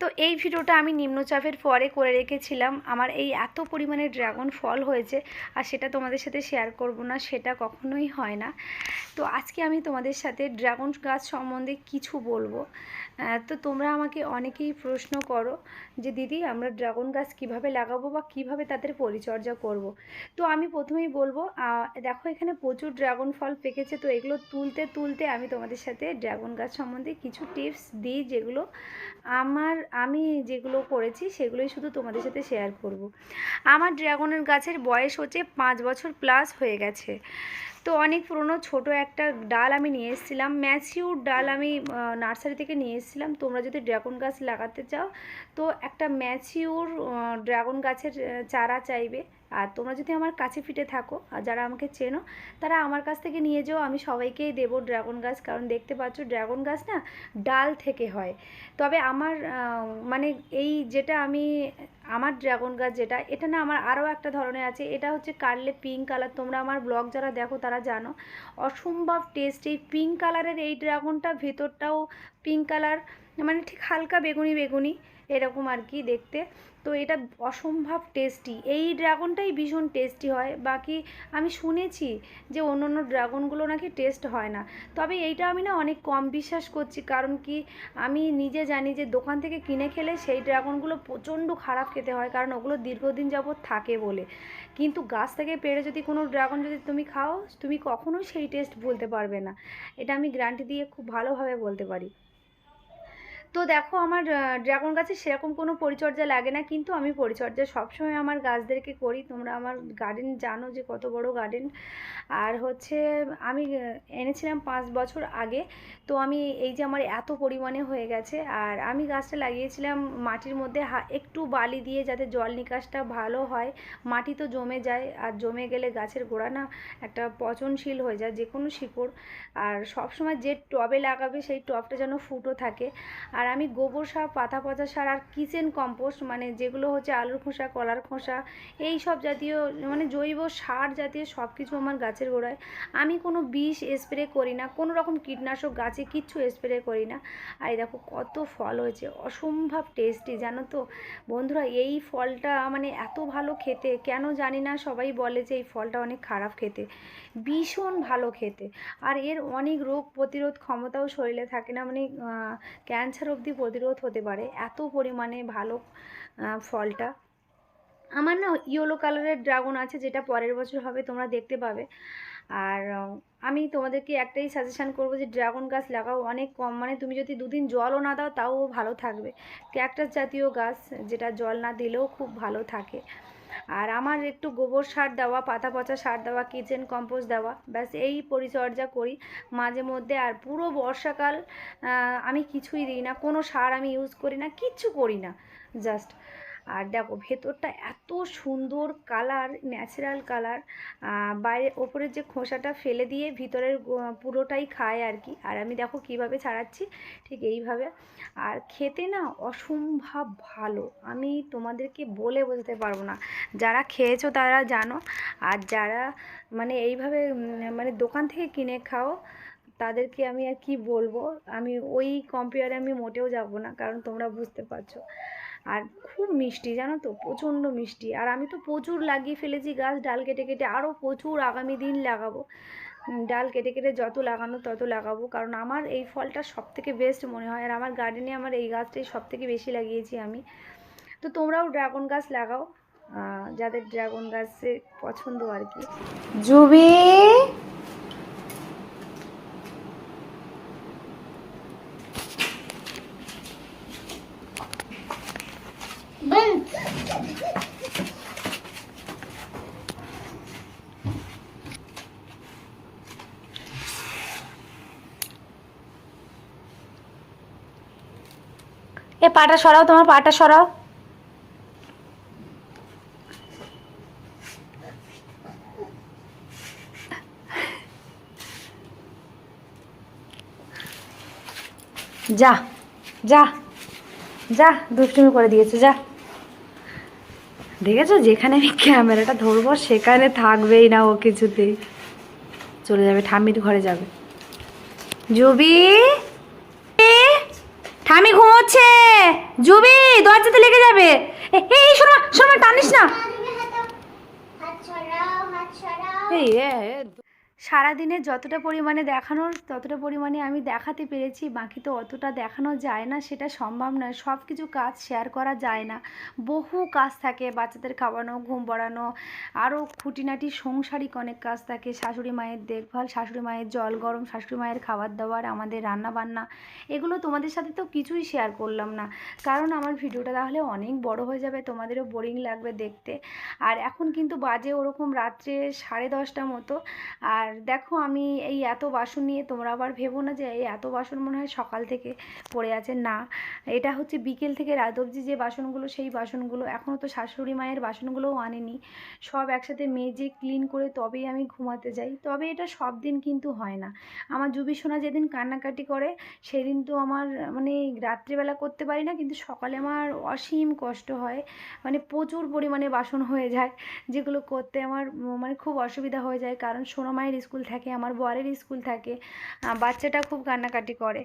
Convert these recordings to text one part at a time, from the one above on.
তো এই ভিডিওটা আমি নিম্নচাপের পরে করে রেখেছিলাম। আমার এই এত পরিমাণে ড্রাগন ফল হয়েছে, আর সেটা তোমাদের সাথে শেয়ার করব না, সেটা কখনোই হয় না। তো আজকে আমি তোমাদের সাথে ড্রাগন গাছ সম্বন্ধে কিছু বলব তো তোমরা আমাকে অনেকেই প্রশ্ন করো যে, দিদি, আমরা ড্রাগন গাছ কীভাবে লাগাবো বা কীভাবে তাদের পরিচর্যা করব। তো আমি প্রথমেই বলব দেখো এখানে প্রচুর ড্রাগন ফল পেকেছে, তো এগুলো তুলতে তুলতে আমি তোমাদের সাথে ড্রাগন গাছ সম্বন্ধে কিছু টিপস দিই, যেগুলো আমার, আমি যেগুলো করেছি সেগুলোই শুধু তোমাদের সাথে শেয়ার করব। আমার ড্রাগনের গাছের বয়স হচ্ছে পাঁচ বছর প্লাস হয়ে গেছে তো অনেক পুরনো ছোট একটা ডাল আমি নিয়ে এসেছিলাম। ম্যাচিউর ডাল আমি নার্সারি থেকে নিয়ে এসেছিলাম। তোমরা যদি ড্রাগন গাছ লাগাতে চাও, তো একটা ম্যাচিউর ড্রাগন গাছের চারা চাইবে। আর তোমরা যদি আমার কাছে ফিটে থাকো, আর যারা আমাকে চেনো, তারা আমার কাছ থেকে নিয়ে যাও, আমি সবাইকেই দেবো ড্রাগন গাছ, কারণ দেখতে পাচ্ছ ড্রাগন গাছ না ডাল থেকে হয়। তবে আমার মানে এই যেটা আমি, আমার ড্রাগন গাছ যেটা, এটা না আমার আরও একটা ধরনের আছে, এটা হচ্ছে কার্লে পিঙ্ক কালার। তোমরা আমার ব্লগ যারা দেখো, তারা জানো, অসম্ভব টেস্ট এই পিঙ্ক কালারের এই ড্রাগনটা ভেতরটাও পিঙ্ক কালার। মানে ঠিক হালকা বেগুনি বেগুনি এরকম আর কি দেখতে। তো এটা অসম্ভব টেস্টি এই ড্রাগনটাই ভীষণ টেস্টি হয়। বাকি আমি শুনেছি যে অন্য অন্য ড্রাগনগুলো নাকি টেস্ট হয় না। তবে এইটা আমি না অনেক কম বিশ্বাস করছি। কারণ কি আমি নিজে জানি যে দোকান থেকে কিনে খেলে সেই ড্রাগনগুলো প্রচণ্ড খারাপ খেতে হয়। কারণ ওগুলো দীর্ঘদিন যাবৎ থাকে বলে। কিন্তু গাছ থেকে পেড়ে যদি কোনো ড্রাগন যদি তুমি খাও, তুমি কখনোই সেই টেস্ট বলতে পারবে না। এটা আমি গ্যারান্টি দিয়ে খুব ভালোভাবে বলতে পারি। তো দেখো আমার ড্রাগন গাছে সেরকম কোনো পরিচর্যা লাগে না, কিন্তু আমি পরিচর্যা সবসময় আমার গাছদেরকে করি। তোমরা আমার গার্ডেন জানো যে কত বড় গার্ডেন আর হচ্ছে, আমি এনেছিলাম পাঁচ বছর আগে। তো আমি এই যে আমার এত পরিমাণে হয়ে গেছে। আর আমি গাছটা লাগিয়েছিলাম মাটির মধ্যে একটু বালি দিয়ে যাতে জল নিকাশটা ভালো হয়। মাটি তো জমে যায়, আর জমে গেলে গাছের গোড়া না একটা পচনশীল হয়ে যায় যে কোনো শিকড়। আর সবসময় যে টবে লাগাবে সেই টবটা যেন ফুটো থাকে। আর আমি গোবর সার, পাতা পচা সার আর কিচেন কম্পোস্ট মানে যেগুলো হচ্ছে আলুর খোসা, কলার খোসা, এই সব জাতীয় মানে জৈব সার জাতীয় সব কিছু আমার গাছের গোড়ায়। আমি কোনো বিষ স্প্রে করি না, কোনো রকম কীটনাশক গাছে কিচ্ছু স্প্রে করি না। আর দেখো কত ফল হয়েছে, অসম্ভব টেস্টি জানো তো? বন্ধুরা, এই ফলটা মানে এত ভালো খেতে, কেন জানি না সবাই বলে যে এই ফলটা অনেক খারাপ খেতে, ভীষণ ভালো খেতে। আর এর অনেক রোগ প্রতিরোধ ক্ষমতাও শরীরে থাকে না মানে ক্যান্সার অবধি প্রতিরোধ হতে পারে। এত পরিমাণে ভালো ফলটা। আমার না ইয়েলো কালারের ড্রাগন আছে, যেটা পরের বছর হবে, তোমরা দেখতে পাবে। আর আমি তোমাদেরকে একটাই সাজেশান করব যে ড্রাগন গাছ লাগাও অনেক কম। মানে তুমি যদি দুদিন জলও না দাও, তাও ভালো থাকবে। ক্যাকটাস জাতীয় গাছ, যেটা জল না দিলেও খুব ভালো থাকে। আর আমার একটু গোবর সার দেওয়া, পাতা পচা সার দেওয়া কিচেন কম্পোস্ট দেওয়া, ব্যাস এই পরিচর্যা করি মাঝে মধ্যে। আর পুরো বর্ষাকাল আমি কিছুই দিই না, কোনো সার আমি ইউজ করি না, কিচ্ছু করি না জাস্ট আর দেখো ভেতরটা এত সুন্দর কালার ন্যাচারাল কালার বাইরে ওপরের যে খোসাটা ফেলে দিয়ে ভিতরের পুরোটাই খায় আর কি। আর আমি দেখো কীভাবে ছাড়াচ্ছি, ঠিক এইভাবে। আর খেতে না অসম্ভব ভালো। আমি তোমাদেরকে বলে বোঝাতে পারব না। যারা খেয়েছো তারা জানো। আর যারা মানে এইভাবে মানে দোকান থেকে কিনে খাও, তাদেরকে আমি আর কি বলব? আমি ওই কম্পেয়ারে আমি মোটেও যাব না, কারণ তোমরা বুঝতে পারছ। আর খুব মিষ্টি, জানো তো? প্রচণ্ড মিষ্টি। আর আমি তো প্রচুর লাগিয়ে ফেলেছি গাছ, ডাল কেটে কেটে আরও প্রচুর আগামী দিন লাগাবো। ডাল কেটে কেটে যত লাগানো তত লাগাবো। কারণ আমার এই ফলটা সব থেকে বেস্ট মনে হয়। আর আমার গার্ডেনে আমার এই গাছটাই সব থেকে বেশি লাগিয়েছি আমি। তো তোমরাও ড্রাগন গাছ লাগাও যাদের ড্রাগন গাছে পছন্দ আর কি। জুবি! এ পাটা সরাও, তোমার পাটা সরাও। যা যা যা, দুষ্টুমি করে দিয়েছে, যা। দেখেছ, যেখানে আমি ক্যামেরাটা ধরবো, সেখানে থাকবেই না ও কিছুতেই। চলে যাবে, ঠাম্মির ঘরে যাবে। জুবি! ঠামি ঘুমোচ্ছে। জুবি দরজাতে লেগে যাবে। এই শোনো শোনো টানিস না। এই সারাদিনে যতটা পরিমাণে দেখানোর, ততটা পরিমাণে আমি দেখাতে পেরেছি। বাকি তো অতটা দেখানো যায় না, সেটা সম্ভব নয়। সব কিছু কাজ শেয়ার করা যায় না। বহু কাজ থাকে, বাচ্চাদের খাওয়ানো, ঘুম পড়ানো আরও খুঁটিনাটি সংসারিক অনেক কাজ থাকে। শাশুড়ি মায়ের দেখভাল, শাশুড়ি মায়ের জল গরম, শাশুড়ি মায়ের খাবার দাবার, আমাদের রান্না বান্না, এগুলো তোমাদের সাথে তো কিছুই শেয়ার করলাম না। কারণ আমার ভিডিওটা তাহলে অনেক বড় হয়ে যাবে, তোমাদেরও বোরিং লাগবে দেখতে। আর এখন কিন্তু বাজে ওরকম রাত্রে সাড়ে দশটা মতো। আর দেখো আমি এই এত বাসন নিয়ে তোমরা আবার ভেবো না যে এই এত বাসন মনে হয় সকাল থেকে পড়ে আছে। না, এটা হচ্ছে বিকেল থেকে রাত অবধি যে বাসনগুলো, সেই বাসনগুলো। এখনও তো শাশুড়ি মায়ের বাসনগুলোও আনেনি। সব একসাথে মেজে ক্লিন করে তবেই আমি ঘুমাতে যাই। তবে এটা সব দিন কিন্তু হয় না। আমার জুবি সোনা যেদিন কান্নাকাটি করে, সেদিন তো আমার মানে রাত্রিবেলা করতে পারি না, কিন্তু সকালে আমার অসীম কষ্ট হয়। মানে প্রচুর পরিমাণে বাসন হয়ে যায়, যেগুলো করতে আমার মানে খুব অসুবিধা হয়ে যায়। কারণ সোনা মায়ের স্কুল থাকে, আমার বরের স্কুল থাকে বাচ্চাটা খুব কান্নাকাটি করে।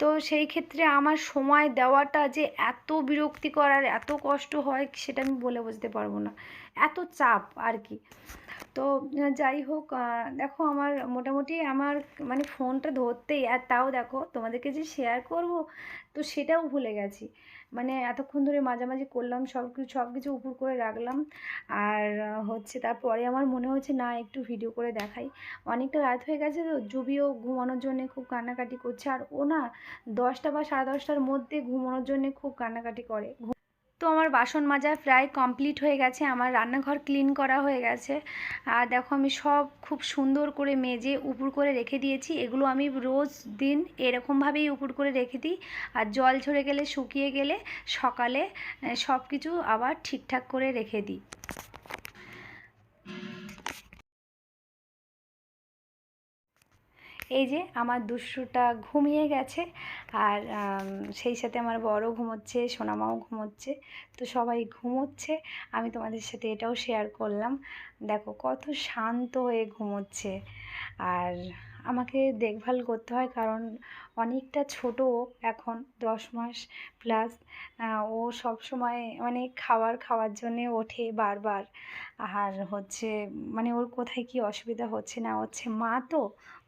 তো সেই ক্ষেত্রে আমার সময় দেওয়াটা যে এত বিরক্তিকর আর এত কষ্ট হয় সেটা আমি বলে বুঝতে পারব না। এত চাপ আর কি। তো যাই হোক দেখো আমার মোটামুটি আমার মানে ফোনটা ধরতেই, আর তাও দেখো তোমাদেরকে যে শেয়ার করব, তো সেটাও ভুলে গেছি। মানে এতক্ষণ ধরে মাঝামাঝি করলাম, সব কিছু সব কিছু উপর করে রাখলাম। আর হচ্ছে তারপরে আমার মনে হচ্ছে না, একটু ভিডিও করে দেখাই। অনেকটা রাত হয়ে গেছে তো জুবিও ঘুমানোর জন্য খুব কান্নাকাটি করছে। আর ও না, দশটা বা সাড়ে দশটার মধ্যে ঘুমানোর জন্য খুব কান্নাকাটি করে। তো আমার বাসন মাজা প্রায় কমপ্লিট হয়ে গেছে, আমার রান্নাঘর ক্লিন করা হয়ে গেছে। আর দেখো আমি সব খুব সুন্দর করে মেজে উপুর করে রেখে দিয়েছি। এগুলো আমি রোজ দিন এরকমভাবেই উপুর করে রেখে দিই। আর জল ঝরে গেলে, শুকিয়ে গেলে সকালে সব কিছু আবার ঠিকঠাক করে রেখে দিই। এই যে আমার দুষ্টুটা ঘুমিয়ে গেছে আর সেই সাথে আমার বড় ঘুমোচ্ছে, সোনামাও ঘুমোচ্ছে। তো সবাই ঘুমোচ্ছে, আমি তোমাদের সাথে এটাও শেয়ার করলাম। দেখো কত শান্ত হয়ে ঘুমোচ্ছে। আর আমাকে দেখভাল করতে হয় কারণ অনেকটা ছোট এখন, দশ মাস প্লাস ও সব সময় মানে খাবার খাওয়ার জন্যে ওঠে বারবার। আর হচ্ছে মানে ওর কোথায় কি অসুবিধা হচ্ছে না হচ্ছে মা তো,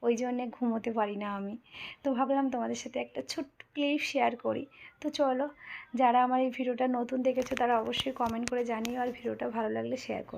ওই জন্যে ঘুমোতে পারি না আমি। তো ভাবলাম তোমাদের সাথে একটা ছোট্ট ক্লিপ শেয়ার করি। তো চলো, যারা আমার এই ভিডিওটা নতুন দেখেছ তারা অবশ্যই কমেন্ট করে জানিও আর ভিডিওটা ভালো লাগলে শেয়ার করো।